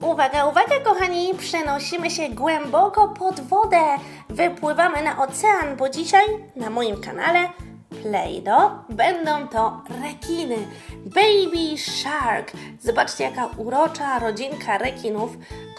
Uwaga, uwaga, kochani, przenosimy się głęboko pod wodę. Wypływamy na ocean, bo dzisiaj na moim kanale Play-Doh będą to rekiny. Baby Shark. Zobaczcie, jaka urocza rodzinka rekinów.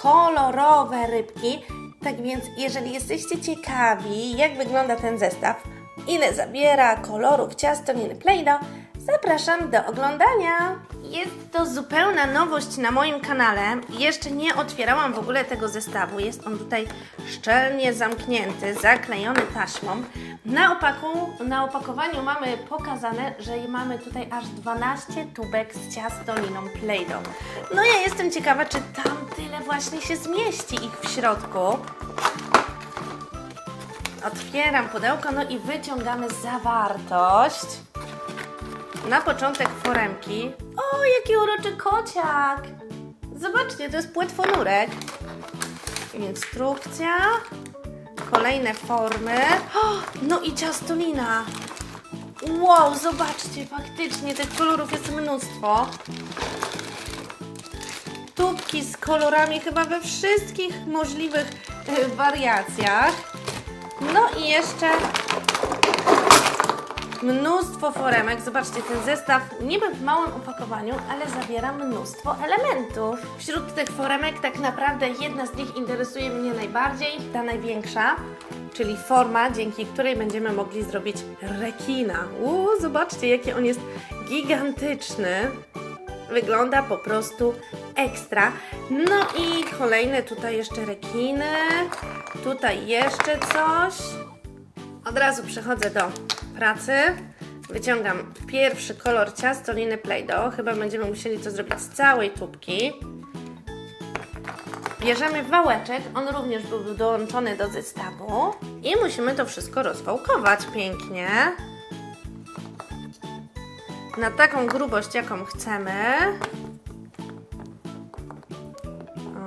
Kolorowe rybki. Tak więc, jeżeli jesteście ciekawi, jak wygląda ten zestaw, ile zabiera kolorów ciastoliny Play-Doh, zapraszam do oglądania. Jest to zupełna nowość na moim kanale. Jeszcze nie otwierałam w ogóle tego zestawu. Jest on tutaj szczelnie zamknięty, zaklejony taśmą. Na, opaku, na opakowaniu mamy pokazane, że mamy tutaj aż 12 tubek z ciastoliną Play-Doh. No ja jestem ciekawa, czy tam tyle właśnie się zmieści ich w środku. Otwieram pudełko, no i wyciągamy zawartość. Na początek foremki. O, jaki uroczy kociak! Zobaczcie, to jest płetwonurek. Instrukcja. Kolejne formy. O, no i ciastolina. Wow, zobaczcie, faktycznie tych kolorów jest mnóstwo. Tubki z kolorami chyba we wszystkich możliwych e, wariacjach. No i jeszcze mnóstwo foremek. Zobaczcie, ten zestaw niby w małym opakowaniu, ale zawiera mnóstwo elementów. Wśród tych foremek tak naprawdę jedna z nich interesuje mnie najbardziej, ta największa, czyli forma, dzięki której będziemy mogli zrobić rekina. Uuu, zobaczcie, jaki on jest gigantyczny. Wygląda po prostu ekstra. No i kolejne tutaj jeszcze rekiny. Tutaj jeszcze coś. Od razu przechodzę do pracy. Wyciągam pierwszy kolor ciastoliny Play-Doh. Chyba będziemy musieli to zrobić z całej tubki. Bierzemy wałeczek, on również był dołączony do zestawu i musimy to wszystko rozwałkować pięknie. Na taką grubość, jaką chcemy.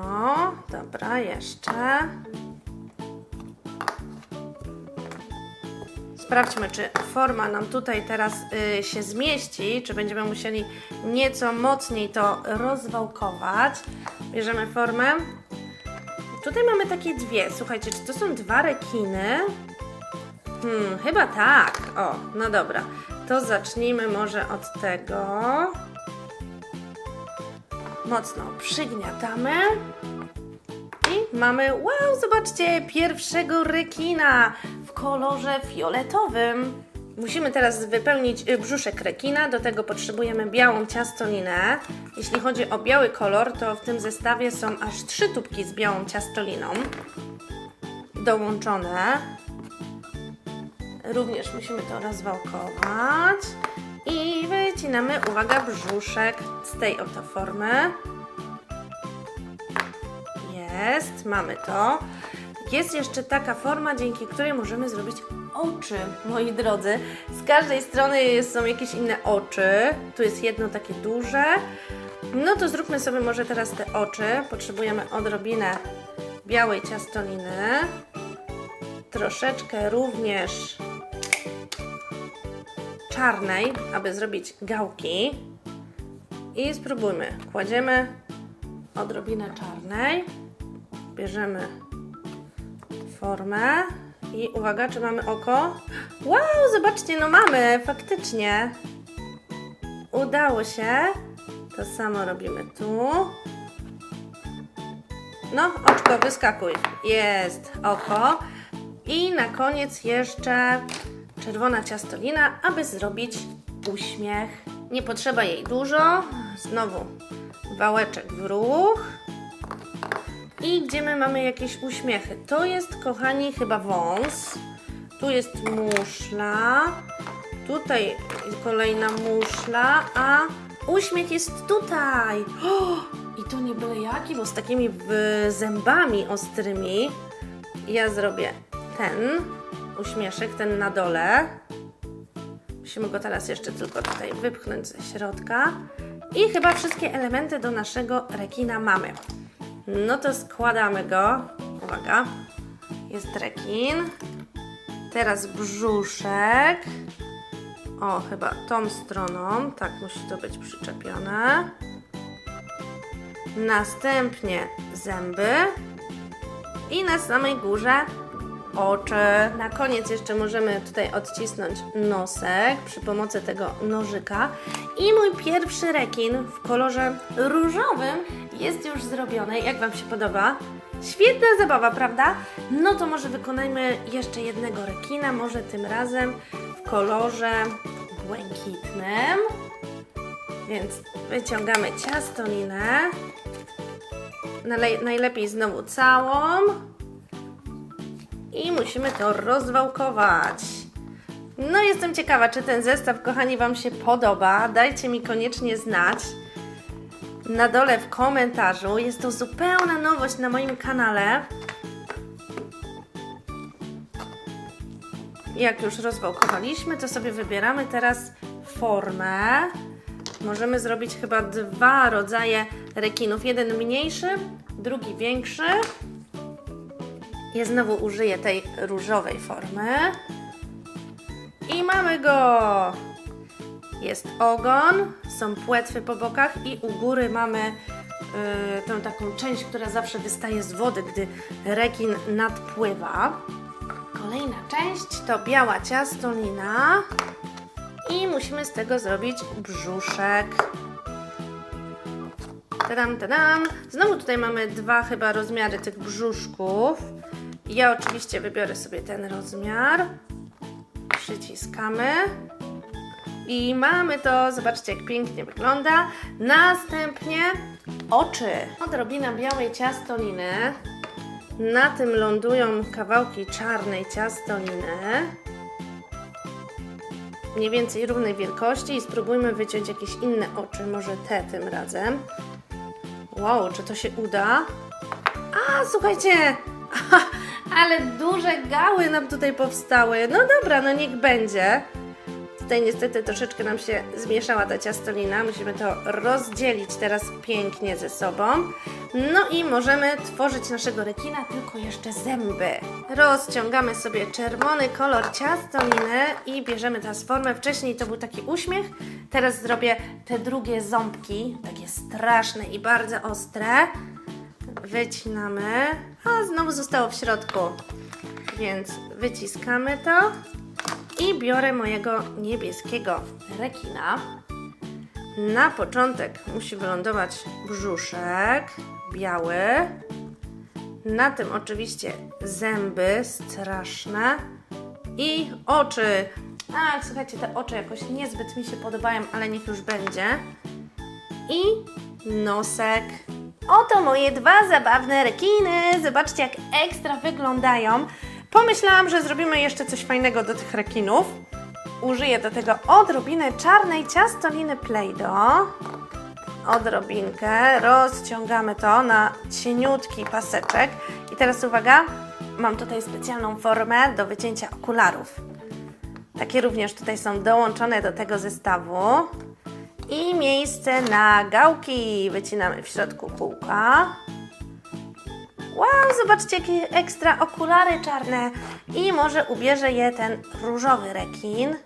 O, dobra, jeszcze. Sprawdźmy, czy forma nam tutaj teraz y, się zmieści, czy będziemy musieli nieco mocniej to rozwałkować. Bierzemy formę. Tutaj mamy takie dwie. Słuchajcie, czy to są dwa rekiny? Hmm, chyba tak. O, no dobra. To zacznijmy może od tego. Mocno przygniatamy. I mamy, wow, zobaczcie, pierwszego rekina kolorze fioletowym. Musimy teraz wypełnić y, brzuszek rekina, do tego potrzebujemy białą ciastolinę. Jeśli chodzi o biały kolor, to w tym zestawie są aż trzy tubki z białą ciastoliną dołączone. Również musimy to rozwałkować. I wycinamy, uwaga, brzuszek z tej oto formy. Jest, mamy to. Jest jeszcze taka forma, dzięki której możemy zrobić oczy, moi drodzy. Z każdej strony są jakieś inne oczy. Tu jest jedno takie duże. No to zróbmy sobie może teraz te oczy. Potrzebujemy odrobinę białej ciastoliny. Troszeczkę również czarnej, aby zrobić gałki. I spróbujmy. Kładziemy odrobinę czarnej. Bierzemy formę i uwaga, czy mamy oko? Wow, zobaczcie, no mamy, faktycznie. Udało się. To samo robimy tu. No, oczko, wyskakuj. Jest oko. I na koniec jeszcze czerwona ciastolina, aby zrobić uśmiech. Nie potrzeba jej dużo. Znowu wałeczek w ruch. I gdzie my mamy jakieś uśmiechy? To jest, kochani, chyba wąs. Tu jest muszla. Tutaj kolejna muszla, a uśmiech jest tutaj. O, I to nie byle jaki, bo z takimi zębami ostrymi. Ja zrobię ten uśmieszek, ten na dole. Musimy go teraz jeszcze tylko tutaj wypchnąć ze środka. I chyba wszystkie elementy do naszego rekina mamy. No to składamy go. Uwaga. Jest rekin. Teraz brzuszek. O, chyba tą stroną. Tak musi to być przyczepione. następnie zęby i na samej górze oczy. Na koniec jeszcze możemy tutaj odcisnąć nosek przy pomocy tego nożyka. I mój pierwszy rekin w kolorze różowym jest już zrobiony. Jak Wam się podoba? Świetna zabawa, prawda? No to może wykonajmy jeszcze jednego rekina, może tym razem w kolorze błękitnym. Więc wyciągamy ciastolinę. Najlepiej znowu całą. I musimy to rozwałkować. No jestem ciekawa, czy ten zestaw, kochani, Wam się podoba. Dajcie mi koniecznie znać na dole w komentarzu. Jest to zupełna nowość na moim kanale. Jak już rozwałkowaliśmy, to sobie wybieramy teraz formę. Możemy zrobić chyba dwa rodzaje rekinów. Jeden mniejszy, drugi większy. Ja znowu użyję tej różowej formy. I mamy go! Jest ogon, są płetwy po bokach i u góry mamy yy, tą taką część, która zawsze wystaje z wody, gdy rekin nadpływa. Kolejna część to biała ciastolina i musimy z tego zrobić brzuszek. Tadam, tadam. Znowu tutaj mamy dwa chyba rozmiary tych brzuszków. Ja oczywiście wybiorę sobie ten rozmiar. Przyciskamy. I mamy to, zobaczcie jak pięknie wygląda. Następnie oczy. Odrobina białej ciastoliny. Na tym lądują kawałki czarnej ciastoliny. Mniej więcej równej wielkości i spróbujmy wyciąć jakieś inne oczy, może te tym razem. Wow, czy to się uda? A, słuchajcie! Ale duże gały nam tutaj powstały. No dobra, no niech będzie. Tutaj niestety troszeczkę nam się zmieszała ta ciastolina. Musimy to rozdzielić teraz pięknie ze sobą. No i możemy tworzyć naszego rekina, tylko jeszcze zęby. Rozciągamy sobie czerwony kolor ciastoliny i bierzemy teraz formę. Wcześniej to był taki uśmiech, teraz zrobię te drugie ząbki, takie straszne i bardzo ostre. Wycinamy, a znowu zostało w środku. Więc wyciskamy to i biorę mojego niebieskiego rekina. Na początek musi wylądować brzuszek biały. Na tym oczywiście zęby straszne i oczy. A, słuchajcie, te oczy jakoś niezbyt mi się podobają, ale niech już będzie. I nosek. Oto moje dwa zabawne rekiny. Zobaczcie, jak ekstra wyglądają. Pomyślałam, że zrobimy jeszcze coś fajnego do tych rekinów. Użyję do tego odrobinę czarnej ciastoliny Play-Doh. Odrobinkę. Rozciągamy to na cieniutki paseczek. I teraz uwaga, mam tutaj specjalną formę do wycięcia okularów. Takie również tutaj są dołączone do tego zestawu. I miejsce na gałki. Wycinamy w środku kółka. Wow, zobaczcie jakie ekstra okulary czarne. I może ubierze je ten różowy rekin.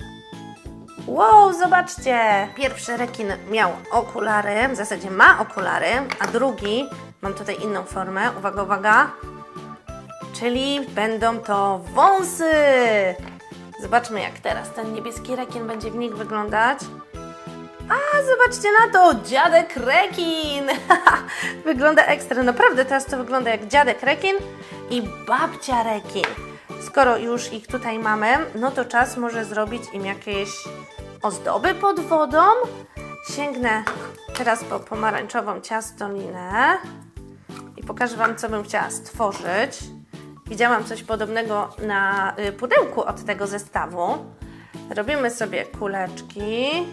Wow, zobaczcie! Pierwszy rekin miał okulary, w zasadzie ma okulary, a drugi, mam tutaj inną formę, uwaga, uwaga, czyli będą to wąsy! Zobaczmy jak teraz ten niebieski rekin będzie w nich wyglądać. A, zobaczcie na to! Dziadek rekin! wygląda ekstra. Naprawdę teraz to wygląda jak dziadek rekin i babcia rekin. Skoro już ich tutaj mamy, no to czas może zrobić im jakieś ozdoby pod wodą. Sięgnę teraz po pomarańczową ciastolinę i pokażę Wam, co bym chciała stworzyć. Widziałam coś podobnego na y, pudełku od tego zestawu. Robimy sobie kuleczki.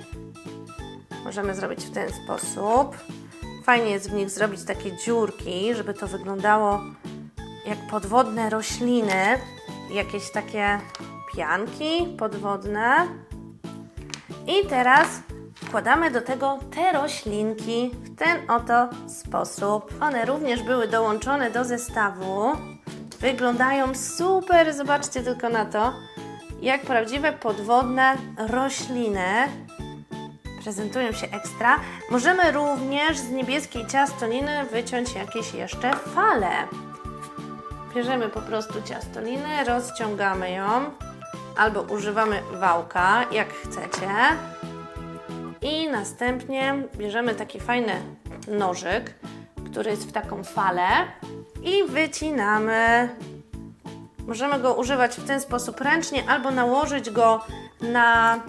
Możemy zrobić w ten sposób. Fajnie jest w nich zrobić takie dziurki, żeby to wyglądało jak podwodne rośliny, jakieś takie pianki podwodne. I teraz wkładamy do tego te roślinki w ten oto sposób. One również były dołączone do zestawu. Wyglądają super, zobaczcie tylko na to, jak prawdziwe podwodne rośliny. Prezentują się ekstra. Możemy również z niebieskiej ciastoliny wyciąć jakieś jeszcze fale. Bierzemy po prostu ciastolinę, rozciągamy ją albo używamy wałka, jak chcecie. I następnie bierzemy taki fajny nożyk, który jest w taką falę i wycinamy. Możemy go używać w ten sposób ręcznie albo nałożyć go na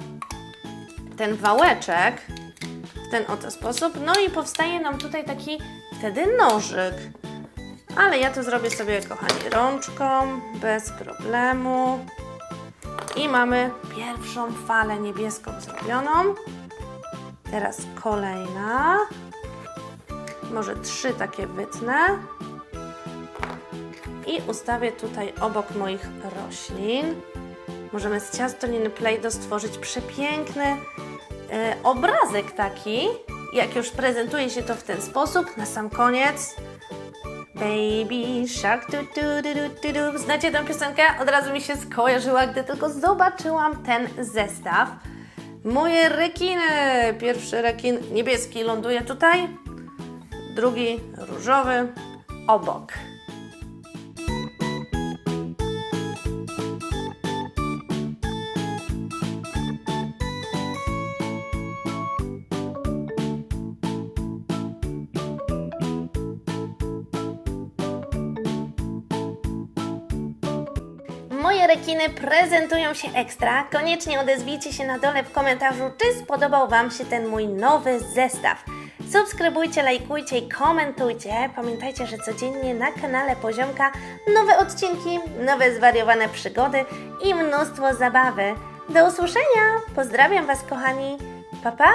ten wałeczek w ten oto sposób. No i powstaje nam tutaj taki wtedy nożyk. Ale ja to zrobię sobie, kochani, rączką, bez problemu. I mamy pierwszą falę niebieską zrobioną. Teraz kolejna. Może trzy takie wytnę. I ustawię tutaj obok moich roślin. Możemy z ciastoliny Play-Doh stworzyć przepiękny obrazek taki. Jak już prezentuje się to w ten sposób, na sam koniec. Baby Shark, tu, tu, du, du, du. Znacie tę piosenkę? Od razu mi się skojarzyła, gdy tylko zobaczyłam ten zestaw. Moje rekiny! Pierwszy rekin niebieski ląduje tutaj, drugi różowy obok. Moje rekiny prezentują się ekstra. Koniecznie odezwijcie się na dole w komentarzu, czy spodobał Wam się ten mój nowy zestaw. Subskrybujcie, lajkujcie i komentujcie. Pamiętajcie, że codziennie na kanale Poziomka nowe odcinki, nowe zwariowane przygody i mnóstwo zabawy. Do usłyszenia! Pozdrawiam Was, kochani! Pa, pa!